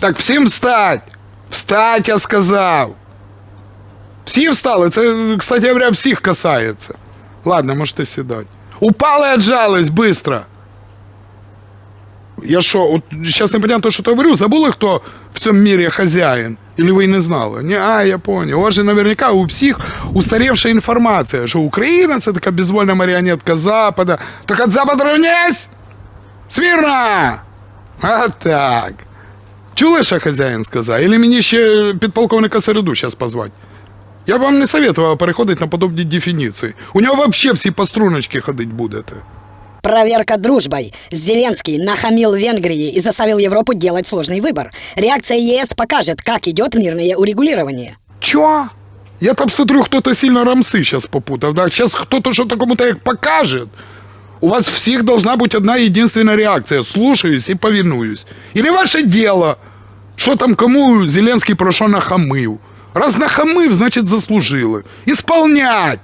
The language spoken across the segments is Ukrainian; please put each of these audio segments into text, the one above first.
Так всім встать! Встать, я сказав! Всі встали, це, кстати говоря, всіх касається. Ладно, можете сідати. Упали, отжались, быстро. Я що, от зараз непонятно, що то говорю, забули, хто в цьому мірі хазяїн? Или ви й не знали? Не, а, я понял. У вас же наверняка у всіх устаревша інформація, що Україна це така безвольна маріонетка Запада. Так от Запад равнясь! Смірно! А так. Чули, що хазяїн сказав? Или мені ще підполковника Середу зараз позвати? Я б вам не советував переходити на подобні дефініції. У нього взагалі всі по струночці ходити будете. Проверка дружбой. Зеленский нахамил Венгрии и заставил Европу делать сложный выбор. Реакция ЕС покажет, как идет мирное урегулирование. Чё? Я там смотрю, кто-то сильно рамсы сейчас попутал. Да, сейчас кто-то что-то кому-то их покажет. У вас всех должна быть одна единственная реакция. Слушаюсь и повинуюсь. Или ваше дело, что там кому Зеленский про що нахамив. Раз нахамив, значит заслужили. Исполнять!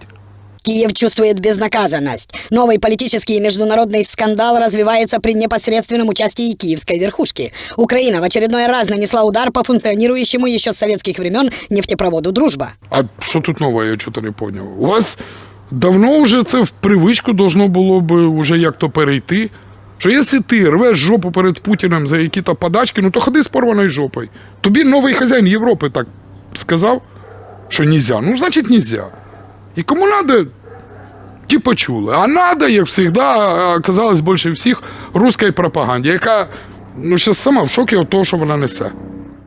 Киев чувствует безнаказанность. Новый политический и международный скандал развивается при непосредственном участии киевской верхушки. Украина в очередной раз нанесла удар по функционирующему еще с советских времен нефтепроводу «Дружба». А що тут нове, я чого не поняв. У вас давно вже це в привичку должно було би уже як-то перейти. Що якщо ти рвеш жопу перед Путіним за які-то подачки, ну то ходи з порваною жопою. Тобі новий хазяїн Європи так сказав, що нельзя. Ну, значить, нельзя. І кому надо, ті почули. А надо, як завжди, оказалось більше всіх русській пропаганді, яка ну, сама в шокі від того, що вона несе.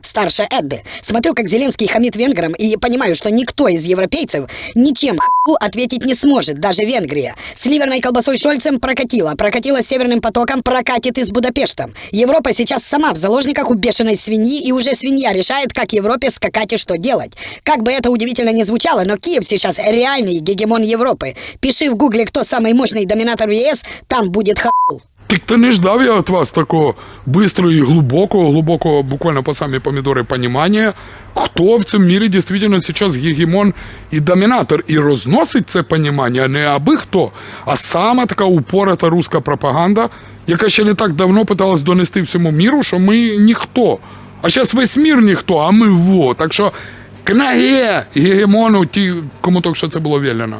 Старше Эдды. Смотрю, как Зеленский хамит венграм и понимаю, что никто из европейцев ничем х**у ответить не сможет, даже Венгрия. С ливерной колбасой Шольцем прокатила, прокатила Северным потоком, прокатит и с Будапештом. Европа сейчас сама в заложниках у бешеной свиньи, и уже свинья решает, как Европе скакать и что делать. Как бы это удивительно не звучало, но Киев сейчас реальный гегемон Европы. Пиши в гугле, кто самый мощный доминатор в ЕС, там будет х**у. То не ждав я від вас такого быстрого і глибокого, глибокого, буквально по самі помідори, понімання, хто в цьому мірі дійсно зараз гегемон і домінатор, і розносить це понімання не аби хто, а сама така упората руська пропаганда, яка ще не так давно питалась донести всьому міру, що ми ніхто. А зараз весь мір ніхто, а ми во. Так що кнаге гегемону, ті, кому тільки що це було велено.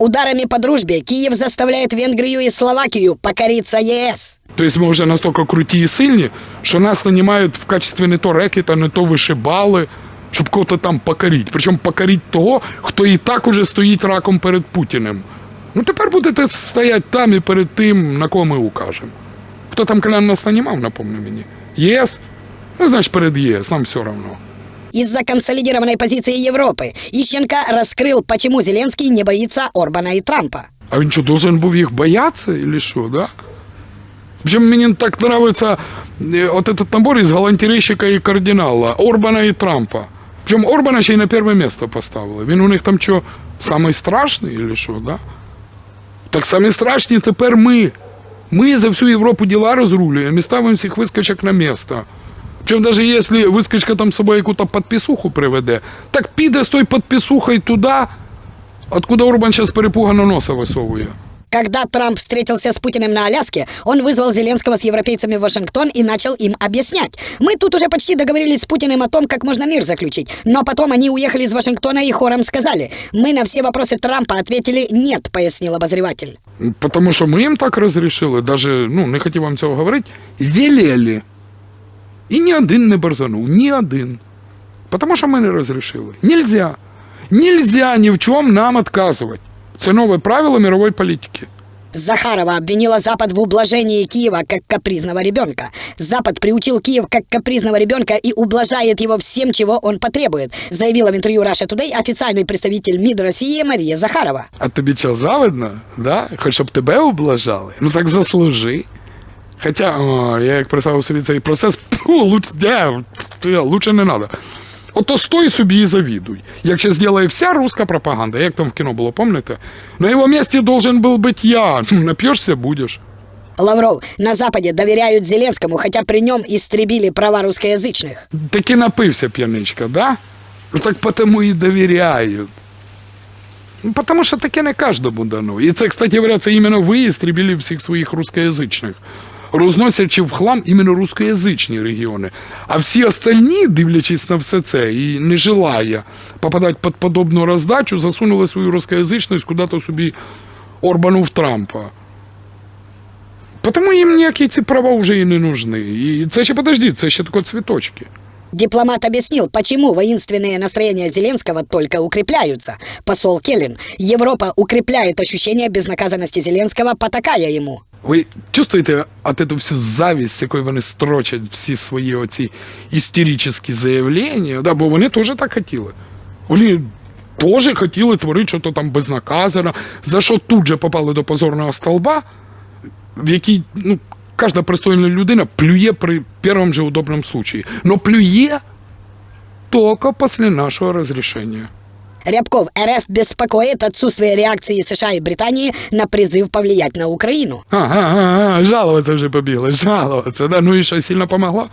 Ударами по дружбе Киев заставляет Венгрию и Словакию покориться ЕС. То есть мы уже настолько круті і сильні, що нас нанимают в качестве не то рекета, не то вишибали, щоб кого-то там покорити. Причому покорити того, хто і так уже стоїть раком перед Путіним. Ну тепер будете стояти там і перед тим, на кого ми укажемо. Хто там колян нас нанімав, напомни мені. ЄС? Ну, значить, перед ЄС, нам все одно. Из-за консолидированной позиции Европы Ищенко раскрыл, почему Зеленский не боится Орбана и Трампа. А він що, должен був їх боятися, или що, да? Причем мені так нравится э, вот этот набор из галантерейщика і кардинала, Орбана і Трампа. Причем Орбана ще й на перше місце поставили. Він у них там що, самий страшний, или що, да? Так самі страшні тепер ми. Ми за всю Європу діла розрулюємо і ставимо всіх вискочок на місце. Причем даже якщо вискочка там з собою якусь підписуху приведе, так піде з той підписухою туди, откуда Орбан зараз перепугано носа висовує. Когда Трамп встретился с Путиным на Аляске, он вызвал Зеленского с европейцами в Вашингтон и начал им объяснять. Мы тут уже почти договорились с Путиным о том, как можно мир заключить. Но потом они уехали из Вашингтона и хором сказали. Мы на все вопросы Трампа ответили «нет», пояснил обозреватель. Потому що ми їм так розрішили, даже, ну, не хотів вам цього говорити, велели. І ні один не борзанув, ні один. Потому що ми не розрішили. Нельзя. Нельзя ні в чому нам отказувати. Це нове правило мирової політики. Захарова обвинила Запад в ублажении Киева как капризного ребенка. Запад приучил Киев как капризного ребенка и ублажает его всем, чего он потребует, заявила в интервью Russia Today официальный представитель МИД России Мария Захарова. А тобі що, завидно? Да? Хоч щоб тебе облажали? Ну так заслужи. Хоча, о, я як представив собі цей процес, пу, луч, де, лучше не треба. Ото стой собі і завідуй. Якщо зробила вся руська пропаганда, як там в кіно було, пам'ятаєте? На його місці должен був бути я. Ну, Нап'єшся, будеш. Лавров, на Западе доверяют Зеленскому, хотя при нем истребили права русскоязычных. Таки напився п'яничка, да? Ну так потому і довіряють. Ну, потому що таке не кожному дано. І це, кстати говоря, це іменно ви істребили всіх своїх русскоязичних розносячи в хлам іменно рускоязичні регіони. А всі остальні, дивлячись на все це і не желая попадати під подобну роздачу, засунули свою рускоязичність куди-то собі Орбану в Трампа. Тому їм ніякі ці права вже і не нужны. І це ще подожди, це ще тільки цвіточки. Дипломат объяснил, почему воинственные настроения Зеленского только укрепляются. Посол Келлин, Европа укрепляет ощущение безнаказанности Зеленского, потакая ему. Ви чувствуєте от эту всю завість, з якою вони строчать всі свої оці істеричні заявлення? Да, бо вони теж так хотіли. Вони теж хотіли творити щось там безнаказано, за що тут же попали до позорного столба, в який ну, кожна пристойна людина плює при першому же удобному случаї. Но плює тільки після нашого розрішення. Рябков, РФ беспокоит отсутствие реакции США и Британии на призыв повлиять на Украину. Ага, ага, жалуватися вже побігли, жалуватися. Да? Ну і що, сильно помогло?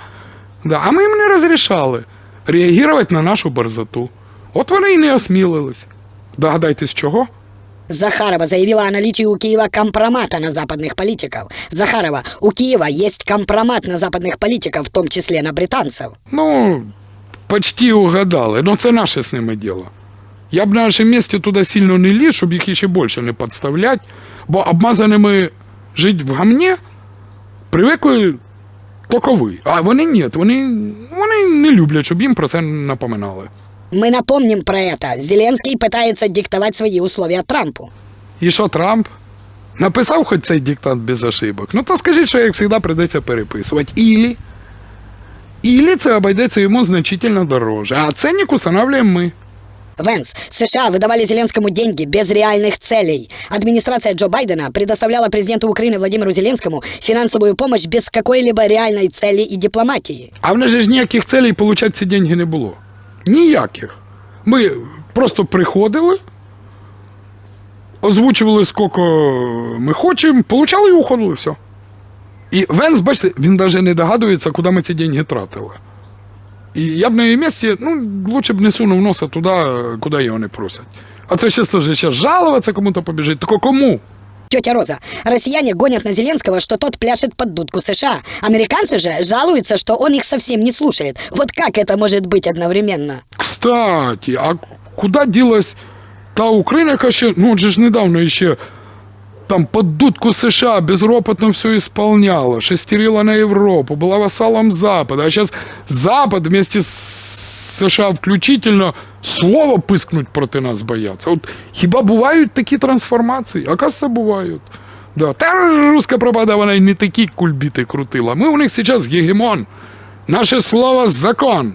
Да. А ми їм не розрішали реагувати на нашу борзоту. От вони і не осмілились. Догадайтесь, чого? Захарова заявила о наличии у Киева компромата на западных политиков. Захарова, у Киева есть компромат на западных политиков, в том числе на британцев. Ну, почти угадали. Ну, це наше з ними діло. Я б на нашому місці туди сильно не ліз, щоб їх ще більше не підставляти, бо обмазаними жити в гамні привикли тільки ви. А вони ні, вони, вони не люблять, щоб їм про це напоминали. Мы напомним про это. Зеленский пытается диктовать свои условия Трампу. І що Трамп? Написав хоч цей диктант без ошибок. Ну то скажіть, що як завжди прийдеться переписувати. Ілі. Ілі це обійдеться йому значительно дороже. А ценник устанавливаем ми. Венс, США выдавали Зеленскому деньги без реальных целей. Администрация Джо Байдена предоставляла президенту Украины Владимиру Зеленскому финансовую помощь без какой-либо реальной цели и дипломатии. А в нас же ж ніяких целей получати ці деньги не було. Ніяких. Ми просто приходили, озвучували, скільки ми хочемо, получали і уходили, все. І Венс, бачите, він навіть не догадується, куди ми ці деньги тратили. І я б на її місці, ну, лучше б не сунув носа туди, куди його не просять. А то ще теж зараз жалуватися кому-то побіжить. Тільки кому? Тетя Роза, россияне гонят на Зеленского, что тот пляшет под дудку США. Американцы же жалуются, что он их совсем не слушает. Вот как это может быть одновременно? Кстати, а куда делась та Украина, яка ще, ну от же ж недавно ще там под дудку США безропотно все исполняла, шестерила на Европу, была вассалом Запада, а сейчас Запад вместе с США включительно слово пискнуть проти нас бояться. От хіба бувають такі трансформації? Оказывается, бувають. Да. Та руська пропада, вона й не такі кульбіти крутила. Ми у них зараз гегемон. Наше слово закон.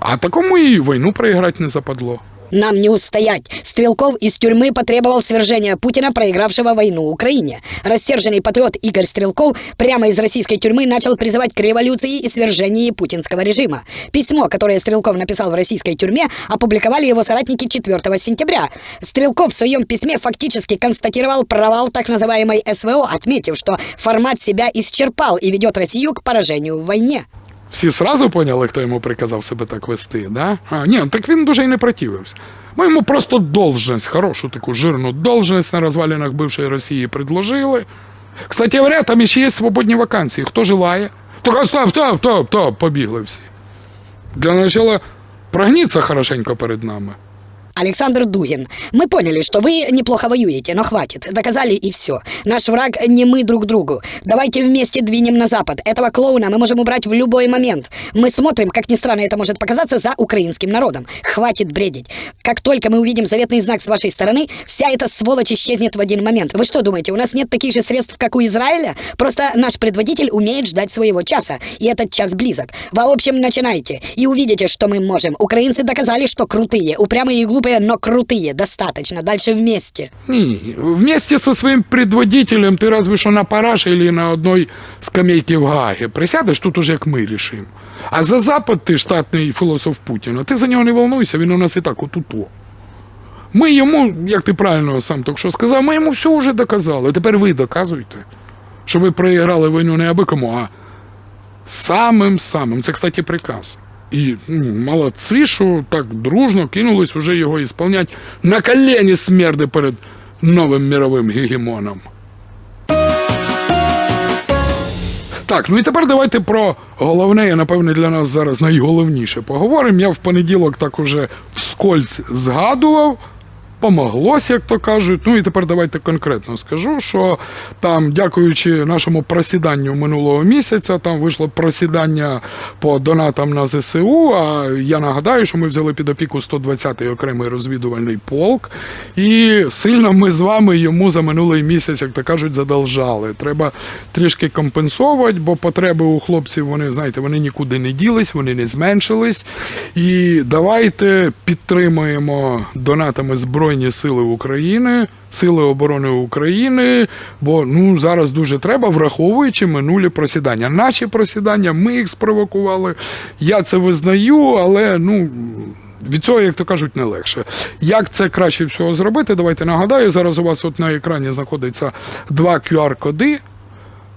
А такому и войну проиграть не западло. Нам не устоять. Стрелков из тюрьмы потребовал свержения Путина, проигравшего войну Украине. Рассерженный патриот Игорь Стрелков прямо из российской тюрьмы начал призывать к революции и свержению путинского режима. Письмо, которое Стрелков написал в российской тюрьме, опубликовали его соратники 4 сентября. Стрелков в своем письме фактически констатировал провал так называемой СВО, отметив, что формат себя исчерпал и ведет Россию к поражению в войне. Всі сразу поняли, хто йому приказав себе так вести, да? А, ні, так він дуже й не противився. Ми йому просто должність, хорошу таку жирну должність на розвалинах бившої Росії предложили. Кстати говоря, там ще є свободні вакансії. Хто желає? Так стоп, стоп, стоп, стоп, побігли всі. Для начала прогніться хорошенько перед нами. Александр Дугин, мы поняли, что вы неплохо воюете, но хватит. Доказали и все. Наш враг не мы друг другу. Давайте вместе двинем на запад. Этого клоуна мы можем убрать в любой момент. Мы смотрим, как ни странно это может показаться, за украинским народом. Хватит бредить. Как только мы увидим заветный знак с вашей стороны, вся эта сволочь исчезнет в один момент. Вы что думаете, у нас нет таких же средств, как у Израиля? Просто наш предводитель умеет ждать своего часа, и этот час близок. В общем, начинайте, и увидите, что мы можем. Украинцы доказали, что крутые, упрямые и глупые, но крутые. Достаточно. Дальше вместе. Ні, вместе со своїм предводителем ти разве що на параше или на одній скамейці в Гагі. Присядеш, тут уже як ми рішимо. А за Запад ти штатний філософ Путіна, ти за нього не волнуйся, він у нас і так отуто. Ми йому, як ти правильно сам так що сказав, ми йому все вже доказали. Тепер ви доказуйте, що ви проіграли війну не аби кому, а самим самим. Це, кстати, приказ. І молодці, що так дружно кинулись уже його ісполнять на колені смерди перед новим мировим гегемоном. Так, ну і тепер давайте про головне, і напевне для нас зараз найголовніше поговоримо. Я в понеділок так уже вскользь згадував. Помоглось, як то кажуть. Ну і тепер давайте конкретно скажу, що там, дякуючи нашому просіданню минулого місяця, там вийшло просідання по донатам на ЗСУ. А я нагадаю, що ми взяли під опіку 120-й окремий розвідувальний полк, і сильно ми з вами йому за минулий місяць, як то кажуть, задолжали. Треба трішки компенсувати, бо потреби у хлопців вони, знаєте, вони нікуди не ділись, вони не зменшились. І давайте підтримуємо донатами Збройні Сили України, Сили оборони України, бо ну зараз дуже треба, враховуючи минулі просідання. Наші просідання, ми їх спровокували. Я це визнаю, але ну. Від цього, як то кажуть, не легше. Як це краще всього зробити? Давайте нагадаю. Зараз у вас от на екрані знаходиться два QR-коди.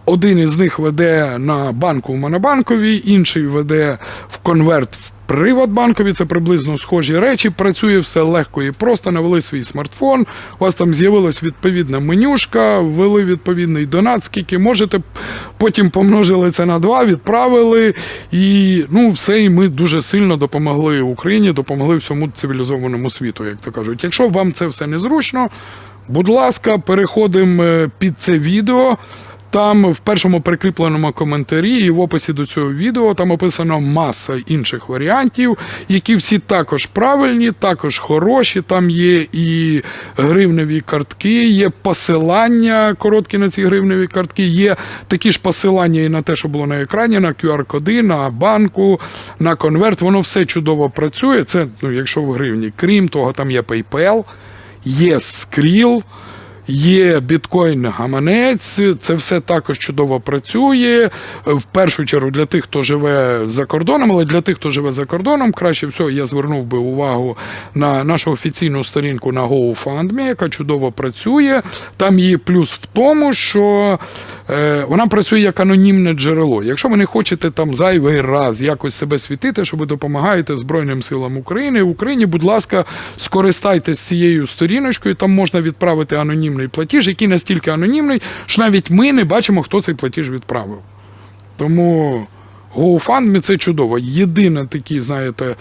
Один із них веде на банку в Монобанковій, інший веде в конверт в Приватбанкові. Це приблизно схожі речі. Працює все легко і просто. Навели свій смартфон. У вас там з'явилась відповідна менюшка, ввели відповідний донат, скільки можете. Потім помножили це на два, відправили. І ну, все, і ми дуже сильно допомогли Україні, допомогли всьому цивілізованому світу, як то кажуть. Якщо вам це все незручно, будь ласка, переходимо е, під це відео. Там в першому прикріпленому коментарі і в описі до цього відео там описано маса інших варіантів, які всі також правильні, також хороші. Там є і гривневі картки, є посилання короткі на ці гривневі картки, є такі ж посилання і на те, що було на екрані, на QR-коди, на банку, на конверт. Воно все чудово працює. Це ну, якщо в гривні. Крім того, там є PayPal, є Skrill, Є біткоін гаманець, це все також чудово працює. В першу чергу для тих, хто живе за кордоном, але для тих, хто живе за кордоном, краще всього я звернув би увагу на нашу офіційну сторінку на GoFundMe, яка чудово працює. Там є плюс в тому, що вона працює як анонімне джерело. Якщо ви не хочете там зайвий раз якось себе світити, що ви допомагаєте Збройним силам України, Україні, будь ласка, скористайтесь цією сторіночкою, там можна відправити анонімний платіж, який настільки анонімний, що навіть ми не бачимо, хто цей платіж відправив. Тому GoFundMe – це чудово. Єдине такі, знаєте,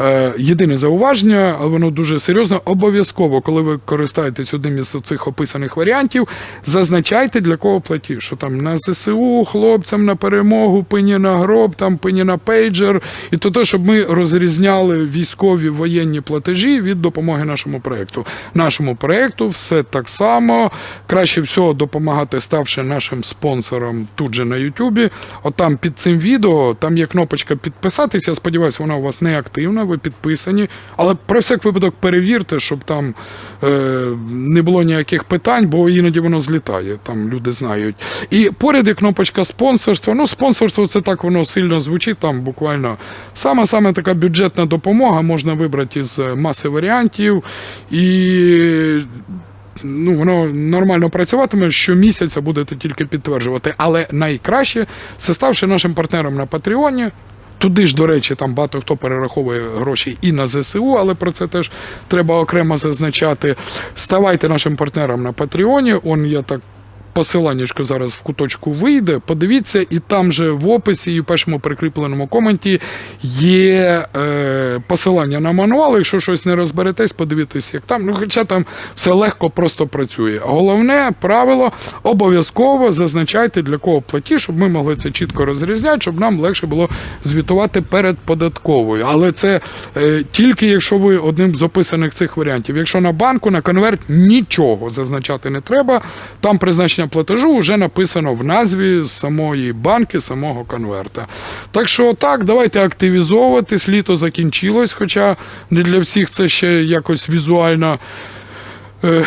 е, єдине зауваження, але воно дуже серйозно. Обов'язково, коли ви користаєтесь одним із цих описаних варіантів, зазначайте для кого платіж. Що там на ЗСУ, хлопцям на перемогу, пині на гроб, там пині на пейджер. І то, те, щоб ми розрізняли військові воєнні платежі від допомоги нашому проєкту. Нашому проєкту все так само. Краще всього допомагати, ставши нашим спонсором тут же на Ютубі. От там під цим відео там є кнопочка підписатися. Я сподіваюся, вона у вас не активна, ви підписані. Але про всяк випадок перевірте, щоб там е, не було ніяких питань, бо іноді воно злітає. Там люди знають. І поряд є кнопочка спонсорства. Ну, спонсорство це так воно сильно звучить. Там буквально саме саме така бюджетна допомога можна вибрати із маси варіантів. І ну, воно нормально працюватиме, щомісяця будете тільки підтверджувати. Але найкраще це ставши нашим партнером на Патреоні. Туди ж, до речі, там багато хто перераховує гроші і на ЗСУ, але про це теж треба окремо зазначати. Ставайте нашим партнером на Патреоні. Он я так. Посиланнячко зараз в куточку вийде. Подивіться, і там же в описі і в першому прикріпленому коменті є е, посилання на мануал. Якщо щось не розберетесь, подивіться, як там. Ну, хоча там все легко просто працює. Головне правило обов'язково зазначайте для кого платі, щоб ми могли це чітко розрізняти, щоб нам легше було звітувати перед податковою. Але це е, тільки якщо ви одним з описаних цих варіантів. Якщо на банку, на конверт нічого зазначати не треба. Там призначення платежу вже написано в назві самої банки, самого конверта. Так що так, давайте активізовуватись. Літо закінчилось, хоча не для всіх це ще якось візуально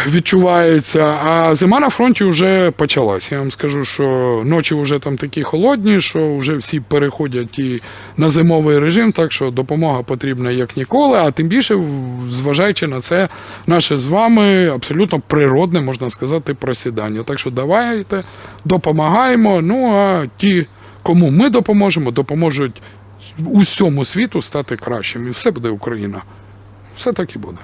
відчувається. А зима на фронті вже почалась. Я вам скажу, що ночі вже там такі холодні, що вже всі переходять і на зимовий режим, так що допомога потрібна як ніколи. А тим більше, зважаючи на це, наше з вами абсолютно природне, можна сказати, просідання. Так що давайте допомагаємо. Ну а ті, кому ми допоможемо, допоможуть усьому світу стати кращим. І все буде Україна. Все так і буде.